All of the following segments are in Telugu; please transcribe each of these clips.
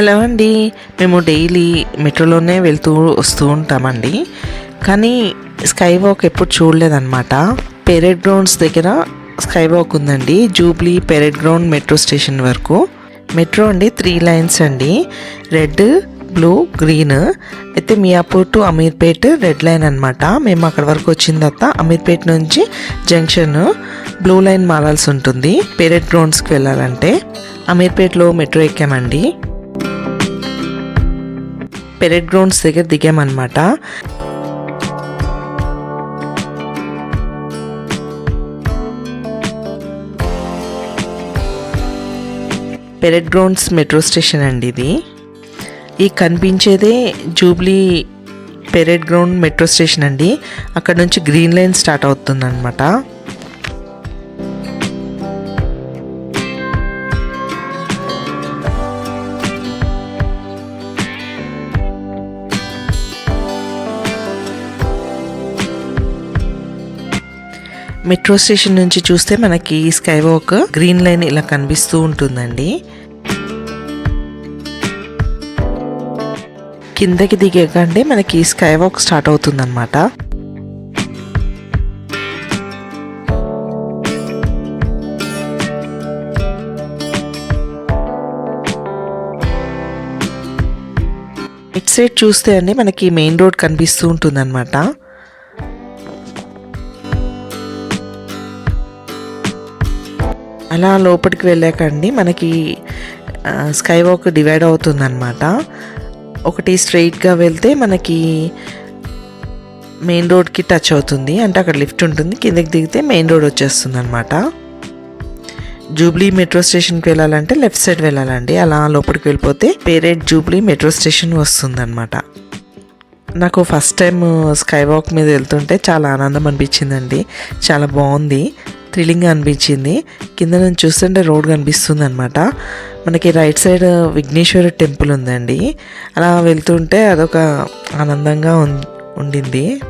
హలో అండి. మేము డైలీ మెట్రోలోనే వెళ్తూ వస్తూ ఉంటామండి. కానీ స్కై వాక్ ఎప్పుడు చూడలేదన్నమాట. పెరెడ్ గ్రౌండ్స్ దగ్గర స్కై వాక్ ఉందండి. Jubilee parade ground metro station వరకు. మెట్రో అండి త్రీ లైన్స్ అండి. రెడ్ బ్లూ గ్రీన్ అయితే Miyapur to Ameerpet red line అనమాట మేము అక్కడ వరకు వచ్చిన తర్వాత అమీర్పేట్ నుంచి జంక్షన్ బ్లూ లైన్ మారాల్సి ఉంటుంది. పెరెడ్ గ్రౌండ్స్కి వెళ్ళాలంటే. అమీర్పేట్లో మెట్రో ఎక్కామండి. పెరెడ్ గ్రౌండ్స్ దగ్గర దిగామన్నమాట. పెరెడ్ గ్రౌండ్స్ మెట్రో స్టేషన్ అండి ఇది. ఈ కనిపించేదే Jubilee parade ground metro station అండి. అక్కడ నుంచి గ్రీన్ లైన్ స్టార్ట్ అవుతుంది మెట్రో స్టేషన్ నుంచి చూస్తే మనకి స్కై వాక్ గ్రీన్ లైన్ ఇలా కనిపిస్తూ ఉంటుందండి. కిందకి దిగకండి మనకి స్కై వాక్ స్టార్ట్ అవుతుందన్నమాట. ఇట్ సైడ్ చూస్తే అండి మనకి మెయిన్ రోడ్ కనిపిస్తూ ఉంటుందన్నమాట. అలా లోపలికి వెళ్ళాక అండి మనకి స్కై వాక్ డివైడ్ అవుతుంది అనమాట ఒకటి స్ట్రైట్గా వెళ్తే మనకి మెయిన్ రోడ్కి టచ్ అవుతుంది. అంటే అక్కడ లిఫ్ట్ ఉంటుంది. కిందకి దిగితే మెయిన్ రోడ్ వచ్చేస్తుంది అనమాట జూబ్లీ మెట్రో స్టేషన్కి వెళ్ళాలంటే లెఫ్ట్ సైడ్ వెళ్ళాలండి. అలా లోపలికి వెళ్ళిపోతే పేరేట్ జూబ్లీ మెట్రో స్టేషన్ వస్తుంది అనమాట నాకు ఫస్ట్ టైం స్కై వాక్ మీద వెళ్తుంటే చాలా ఆనందం అనిపించిందండి. చాలా బాగుంది. థ్రిల్లింగ్ అనిపించింది. కింద నుంచి చూస్తుంటే రోడ్ కనిపిస్తుంది అనమాట మనకి రైట్ సైడ్ విఘ్నేశ్వర టెంపుల్ ఉందండి. అలా వెళ్తుంటే అదొక ఆనందంగా ఉం- ఉండింది.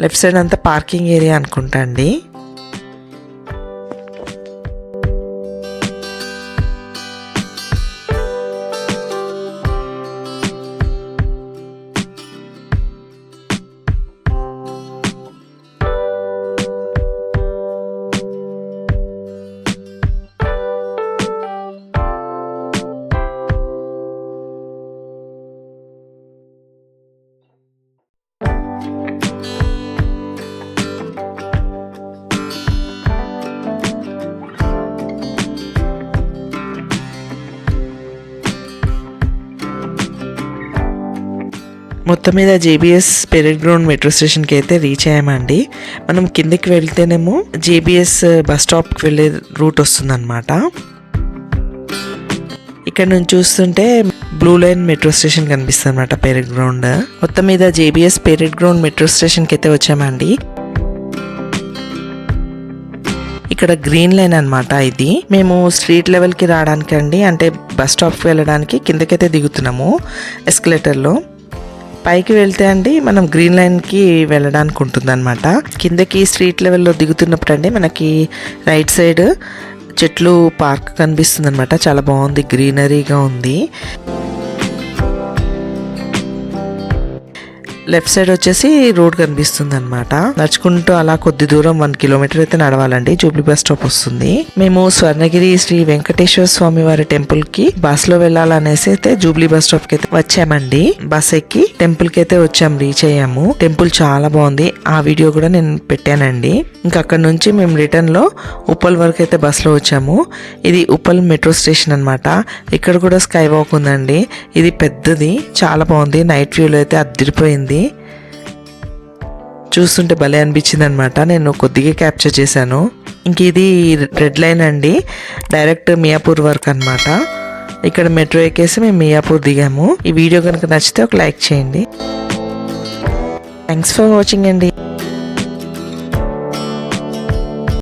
లెఫ్ట్ సైడ్ అంతా పార్కింగ్ ఏరియా అనుకుంటా అండి. మొత్తం మీద జేబీఎస్ పెరెడ్ గ్రౌండ్ మెట్రో స్టేషన్కి అయితే రీచ్ అయ్యామండి. మనం కిందకి వెళ్తేనేమో జేబీఎస్ బస్ స్టాప్కి వెళ్ళే రూట్ వస్తుందన్నమాట. ఇక్కడ నుంచి చూస్తుంటే బ్లూ లైన్ మెట్రో స్టేషన్ కనిపిస్తుంది అనమాట పెరెడ్ గ్రౌండ్ మొత్తం మీద జేబీఎస్ పెరెడ్ గ్రౌండ్ మెట్రో స్టేషన్కి అయితే వచ్చామండి. ఇక్కడ గ్రీన్ లైన్ అనమాట ఇది. మేము స్ట్రీట్ లెవెల్కి రావడానికి అండి అంటే బస్ స్టాప్కి వెళ్ళడానికి కిందకైతే దిగుతున్నాము ఎస్కలేటర్లో పైకి వెళ్తే అండి మనం గ్రీన్ లైన్కి వెళ్ళడానికి ఉంటుంది అనమాట కిందకి స్ట్రీట్ లెవెల్లో దిగుతున్నప్పుడు అండి మనకి రైట్ సైడ్ చెట్లు పార్క్ కనిపిస్తుంది అనమాట చాలా బాగుంది గ్రీనరీగా ఉంది. లెఫ్ట్ సైడ్ వచ్చేసి రోడ్ కనిపిస్తుంది అనమాట నడుచుకుంటూ అలా కొద్ది దూరం వన్ కిలోమీటర్ అయితే నడవాలండి. జూబ్లీ బస్ స్టాప్ వస్తుంది. మేము స్వర్ణగిరి శ్రీ వెంకటేశ్వర స్వామి వారి టెంపుల్కి బస్లో వెళ్ళాలనేసి అయితే జూబ్లీ బస్ స్టాప్కి అయితే వచ్చామండి. బస్ ఎక్కి టెంపుల్కి అయితే వచ్చాం రీచ్ అయ్యాము. టెంపుల్ చాలా బాగుంది. ఆ వీడియో కూడా నేను పెట్టానండి. ఇంకా అక్కడ నుంచి మేము రిటర్న్లో ఉప్పల్ వరకు అయితే బస్లో వచ్చాము. ఇది ఉప్పల్ మెట్రో స్టేషన్ అనమాట ఇక్కడ కూడా స్కై వాక్ ఉందండి. ఇది పెద్దది. చాలా బాగుంది. నైట్ వ్యూలో అయితే అదిరిపోయింది చూస్తుంటే భలే అనిపించింది అనమాట నేను కొద్దిగా క్యాప్చర్ చేశాను. ఇంక ఇది రెడ్ లైన్ అండి. డైరెక్ట్ మియాపూర్ వరకు అనమాట ఇక్కడ మెట్రో ఎక్కేసి మేము మియాపూర్ దిగాము. ఈ వీడియో కనుక నచ్చితే ఒక లైక్ చేయండి. థ్యాంక్స్ ఫర్ వాచింగ్ అండి.